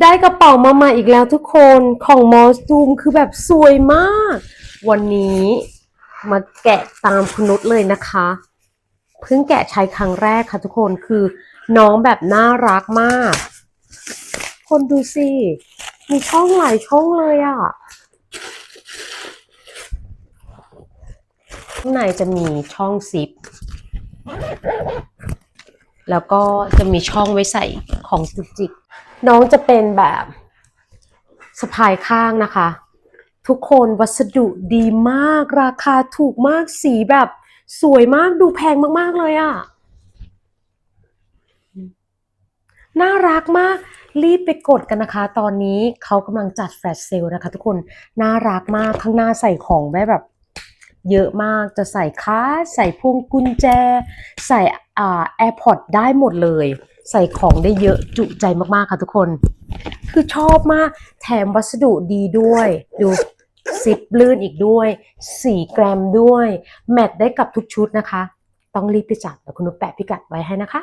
ได้กระเป๋ามาใหม่อีกแล้วทุกคนของมอสตูมคือแบบสวยมาก วันนี้มาแกะตามคุณนุชเลยนะคะ เพิ่งแกะใช้ครั้งแรกค่ะทุกคนคือน้องแบบน่ารักมาก คนดูสิมีช่องหลายช่องเลยอะ่ะข้างในจะมีช่องซิป แล้วก็จะมีช่องไว้ใส่ของจุกจิก น้องจะเป็นแบบสะพายข้างนะคะ ทุกคนวัสดุดีมากราคาถูกมากสีแบบสวยมากดูแพงมาก ๆ เลยอะ่ะ น่ารักมาก รีบไปกดกันนะคะ ตอนนี้เขากำลังจัดแฟลชเซลนะคะทุกคน น่ารักมากข้างหน้าใส่ของได้แบบ เยอะมากจะใส่ค้าใส่พวงกุญแจ ใส่อ่าแอร์พอร์ตได้หมดเลย ใส่ของได้เยอะจุใจมากๆค่ะทุกคน คือชอบมากแถมวัสดุดีด้วย ดูซิปลื่นอีกด้วย 4 แกรมด้วย แมทได้กับทุกชุดนะคะ ต้องรีบไปจัดเดี๋ยวคุณนุชแปะพิกัดไว้ให้นะคะ